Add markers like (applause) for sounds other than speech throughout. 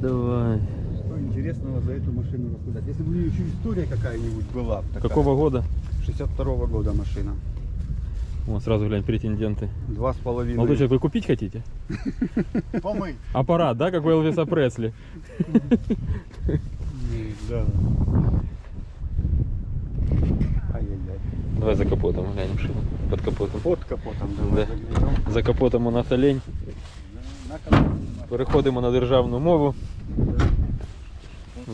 Давай. Что интересного за эту машину рассказать? Если бы у нее еще история какая-нибудь была. такая. Какого года? 62 года машина. Вон сразу глянь, претенденты. Два с половиной. Молодой человек, вы купить хотите? (laughs) Помыть. Аппарат, да, как у Элвиса Пресли? Да. Давай за капотом глянем, что под капотом. Под капотом Да. давай. За капотом у нас олень. Переходимо на державну мову.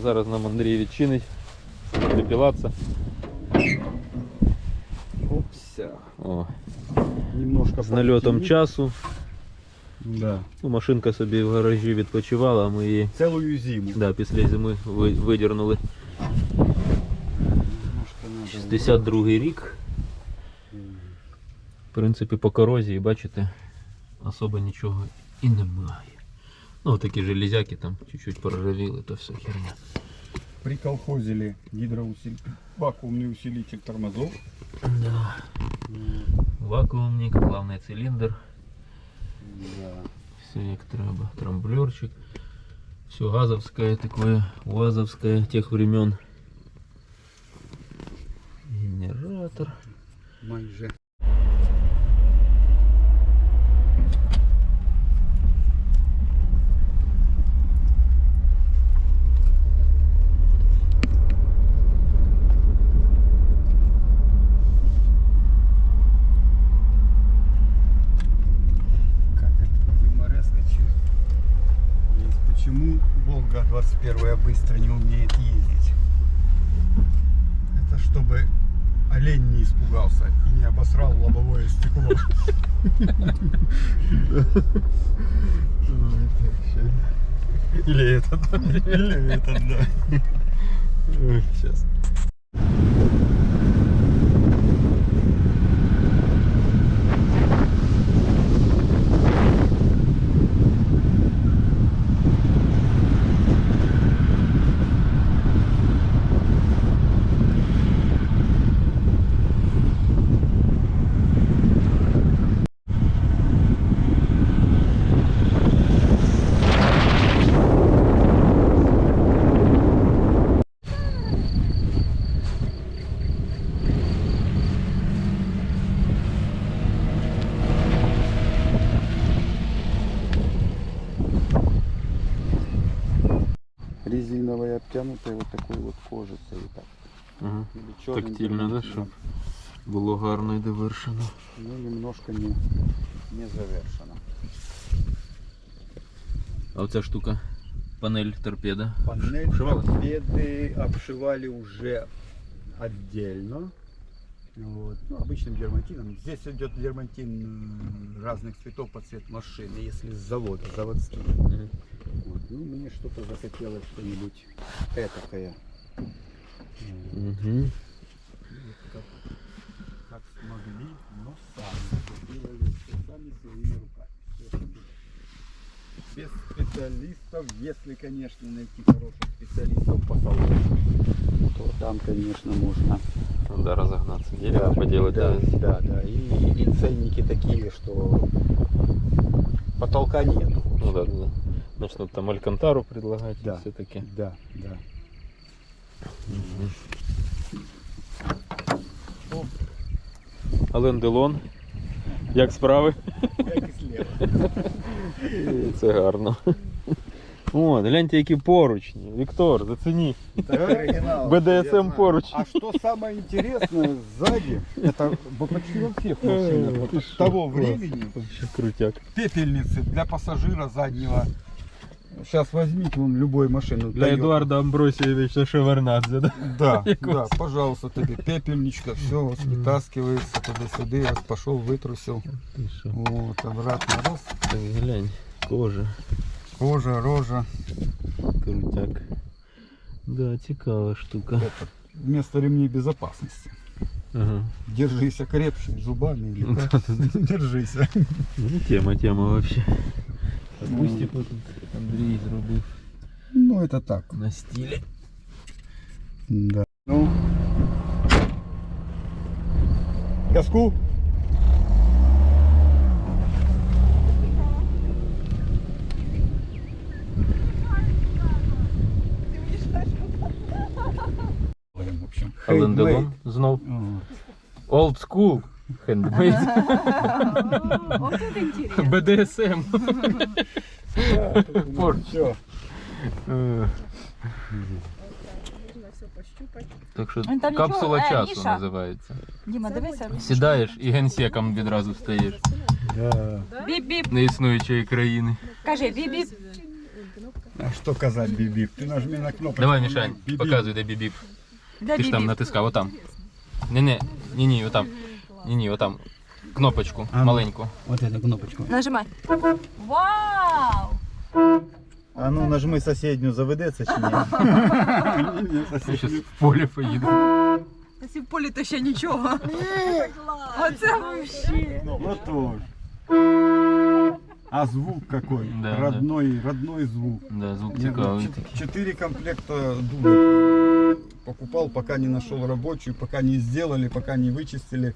Зараз нам Андрій відчинить. Буде пілатися. Опся. О, Немножко з нальотом часу. Да. Ну, машинка собі в гаражі відпочивала, а ми її Целую зиму. да, після зими ви- видірнули. Немножко надо. 62 рік. В принципі, по корозії, бачите, особо нічого і немає. Ну, такі железяки там чуть-чуть поржавіли, то все херня. Приколхозили гидроусилитель, вакуумный усилитель тормозов. Да. М, Вакуумник, главний циліндр, Да. все як треба. Трамблерчик. Все газовское такое, УАЗовское тех времен. Генератор. Майже. 21 быстро не умеет ездить? Это чтобы олень не испугался и не обосрал лобовое стекло. (laughs) Или этот. Или это, да. Сейчас. Обтянутая вот такой вот кожицей. Вот так. Ага. Тактильно, да, щоб було гарно і довершено. Ну, немножко не, не завершено. А оця штука, панель торпеда. Панель Обшивалась? торпеды обшивали уже отдельно. Вот. Ну, обычным дермантином. Здесь идет дермантин разных цветов под цвет машины, если с завода, заводские. Мгм. Ну, мне что-то захотелось что-нибудь этакое. Мгм. Как, как смогли, но сами. Делали все сами своими руками. Без специалистов, если, конечно, найти хороших специалистов по салону, то там, конечно, можно Да, разогнаться. Дерево поделать, да, да. да, да. И, и ценники такие, что потолка нету. Ну да, да. да. Начнут там алькантару предлагать Да. все-таки. Да, да. Ален Делон. Як справи? Як і слева. Це гарно. О, гляньте, які поручні. Віктор, зацені. Это оригинал. BDSM я знаю. поруч. А что самое интересное, сзади, это бо почти во всех машинах Э, вот ты от что, того класс. времени, Вообще крутяк. пепельницы для пассажира заднего Сейчас возьмите вон любую машину. Для Toyota. Едуарда Амбросійовича (laughs) Шеварнадзе, да? Да, (laughs) да, пожалуйста, тебе пепельничка, все, вот вытаскивается туда-сюда, раз пошел, вытрусил. Вот, обратно, раз. Так глянь, кожа, Кожа, рожа. крутяк. Да, цікава штука. Это, вместо ремней безопасности. Ага. Держись крепче, зубами или (laughs) как. Держись. Ну, тема, тема вообще. Акустику тут Андрій зробив Ну, это так. на стилі. Да. Ну. Общем, Хелендевон знов. Old school. Handmade. Вот это интересно. BDSM. Вот. Форд. Всё. Е, Можно все пощупать. Так що Ну, там нічого, капсула е, часу Міша. називається. Діма, дивися. Сідаєш і генсеком відразу стаєш Да. Біп-біп. неіснуючої країни. Кажи біп-біп. А что казать, бибип? Ты нажми на кнопку. Давай, Мішань, Бибип. показуй, де бібіп. Де Ти ж там біп-біп? натискав, отам. Ні, ні, ні, ні, отам. Ні, ні, отам. Кнопочку А ну. маленьку. Вот эту кнопочку. Нажимай. Вау! А ну нажми соседнюю, заведется чи ні? Ні, Я соседню. зараз в поле поїду. Якщо в полі, то ще нічого. Оце вообще. Вот тоже. А звук какой? Да, родной, родной звук. Да, звук Я цікавий. чет- Четыре комплекта дудок покупал, пока не нашел рабочую, пока не сделали, пока не вычистили.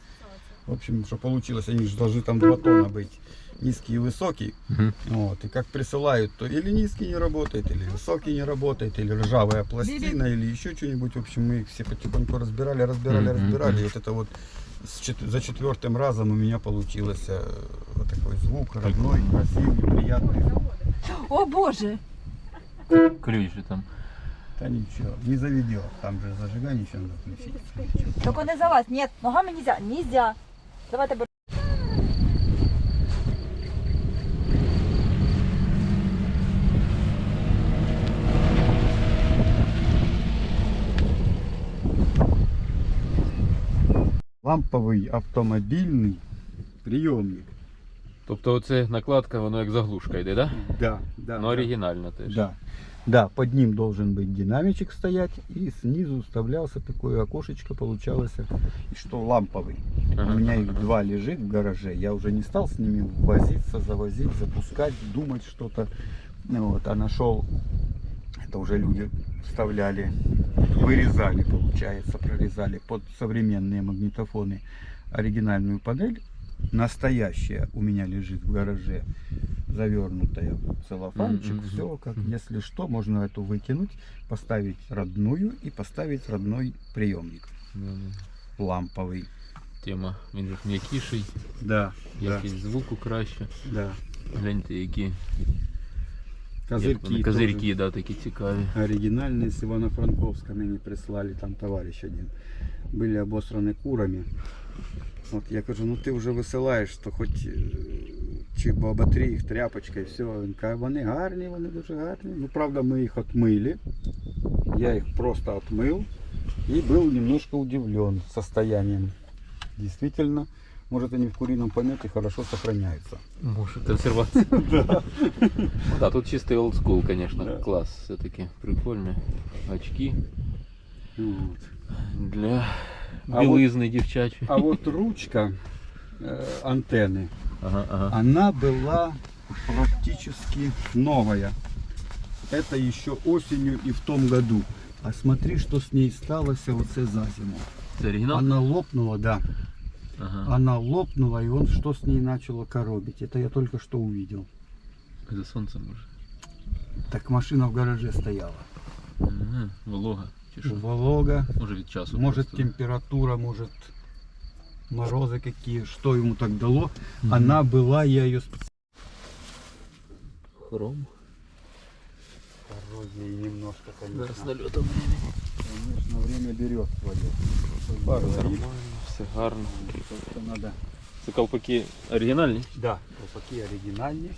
В общем, что получилось, они же должны там два тона быть. Низкий и высокий. Мгм. Вот, и как присылают, то или низкий не работает, или высокий не работает, или ржавая пластина, или еще что-нибудь. В общем, мы их все потихоньку разбирали, разбирали, Мгм, разбирали. И вот это вот чет- за четвертым разом у меня получилось э, вот такой звук родной, красивый, приятный. О боже! Ключ же там. Да ничего, не заведет. Там же зажигание еще надо включить. Тільки не залазь. Ні, ногами нельзя. Нельзя. Давай тебе. Ламповый автомобильный приемник. Тобто оце накладка, воно як заглушка йде, да? Да, да. Ну оригінально теж. Да. Да, под ним должен быть динамичек стоять, и снизу вставлялся такое окошечко, получалось, и что ламповый. У меня их два лежит в гараже, я уже не стал с ними возиться, завозить, запускать, думать что-то. Ну Вот, а нашел, это уже люди вставляли, вырезали, получается, прорезали под современные магнитофоны оригинальную панель Настоящая у меня лежит в гараже, завернутая в целлофанчик, Мгм, все как, мгм. если что, можно эту выкинуть, поставить родную и поставить родной приемник Да-да. ламповый. Тема, він же ж м'якіший, Да, якість звуку краще. да. Гляньте, які як Козырьки, вони, козирки, да, такі цікаві. Оригинальные с Ивано-Франковска мне прислали, там товарищ один. Были обосраны курами. Вот я кажу, ну ти вже висилаєш, то хоч е, чи бо оботри їх тряпочкою, все. Він каже, вони гарні, вони дуже гарні. Ну, правда, ми їх отмили. Я их просто отмыл и был немножко удивлен состоянием. Действительно, может они в курином помете хорошо сохраняются. Може, консервація. (laughs) Да. Ну да, тут чистий олдскул, конечно, Да. клас. Все-таки прикольно. Очки Вот. для А білизни дівчачої. А вот ручка э, антенны, Ага, ага. она была практически новая. Это еще осенью и в том году. А смотри, что с ней сталося оце за зиму. Це оригінал? Она лопнула, да. Ага. Она лопнула, и он что с ней начало коробить. Это я только что увидел. За сонцем може. Так машина в гараже стояла. Ага. Волога. Чи що? Волога, Може від часу. может просто. температура, может морозы какие, что ему так дало. Мгм. Она была, я ее Хром. Коррозии немножко, Да, конечно. з нальотом. Конечно, время берет свое. Пар горит, Нормально, все гарно. просто надо. Це колпаки оригінальні? Да, колпаки оригинальные.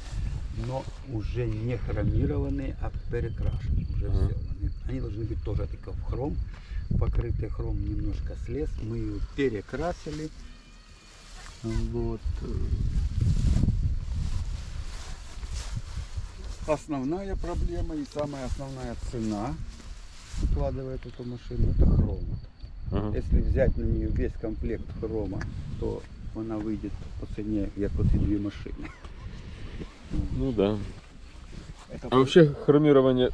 но уже не хромированные, а перекрашенные. Уже Ага. все. Они, они должны быть тоже только в хром. Покрытый хром немножко слез. Мы ее перекрасили. Вот. Основная проблема и самая основная цена укладывает эту машину, это хром. Ага. Если взять на нее весь комплект хрома, то она выйдет по цене, як оці дві машини. Ну да. Это А взагалі хромірування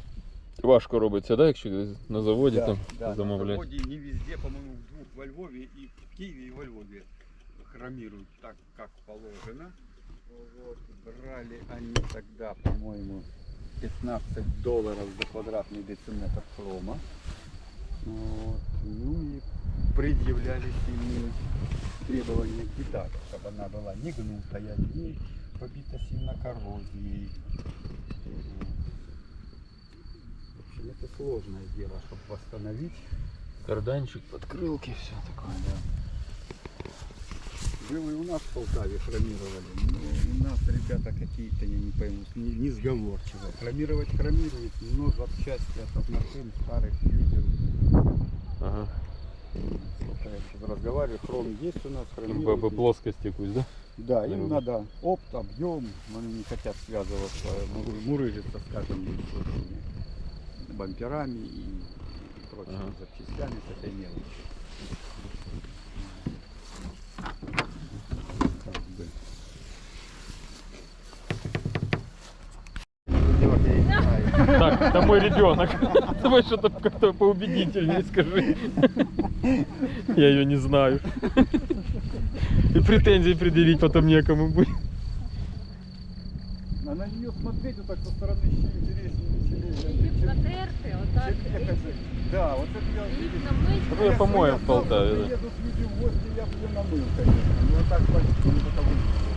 важко робиться, да, якщо на заводі Да, там да, на замовляти? заводе не везде, по-моему, в двух во Львове и в Киеве и во Львове хромируют так, как положено. Вот. Брали они тогда, по-моему, 15 долларов за квадратный дециметр хрома. Вот. Ну и предъявлялись ими требования к деталям, чтобы она была не гнутая, не побита сильно коррозией. В общем, это сложное дело, чтобы восстановить. Карданчик, подкрылки, все такое. Было и у нас в Полтаве хромировали. Но у нас ребята какие-то, я не пойму, не, несговорчивые. Хромировать хромируют, но запчасти от машин старых юзеров. Сейчас разговариваю, хром есть у нас, по плоскости якусь, да? Да, им Мгм. надо опт, объем, они не хотят связываться, муры- мурыжиться, скажем, бамперами и прочими Ага. запчастями с этой мелочи. Георгий, я не знаю. Так, это мой ребенок. (laughs) Давай что-то как-то поубедительнее скажи. Я ее не знаю. И претензии предъявить потом некому будет. А на нее смотреть вот так со стороны еще интереснее, веселее. Її натерти, отак. Чем ехать. Да, вот это я Їх видел. намить. Ну, я помою в Полтаве, да. Приеду с людьми в гости, я бы ее намыл, конечно. Ну, вот так почти не потому. Да.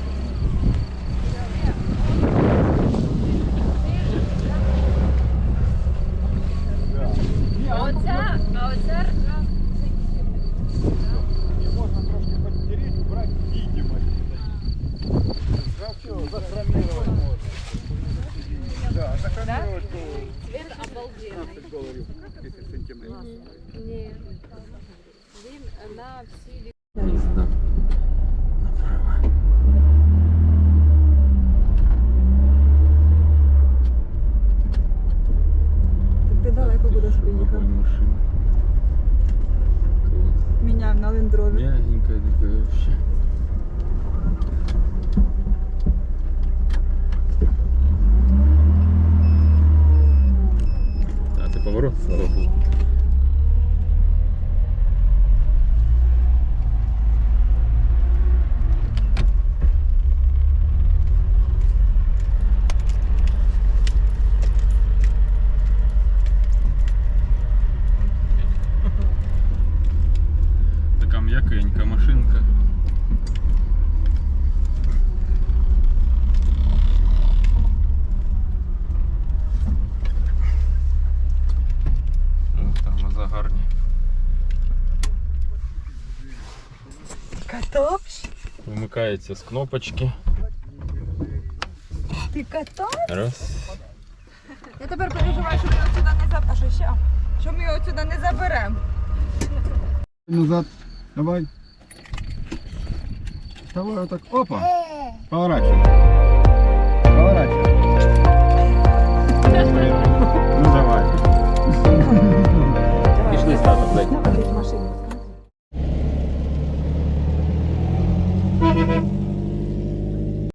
приїхав. машина. Міняємо на лендрові. Мягенькая такая вообще. А, ты поворот, слава богу. включается с кнопочки. ты катаєш? Раз. Я теперь переживаю, что мы його сюди не заберемо. А що ще? Що ми його сюди не заберемо. Назад. Давай. Давай вот так. Опа. Поворачивай. Поворачивай. Ну давай. Пішли статус. Давай, машину.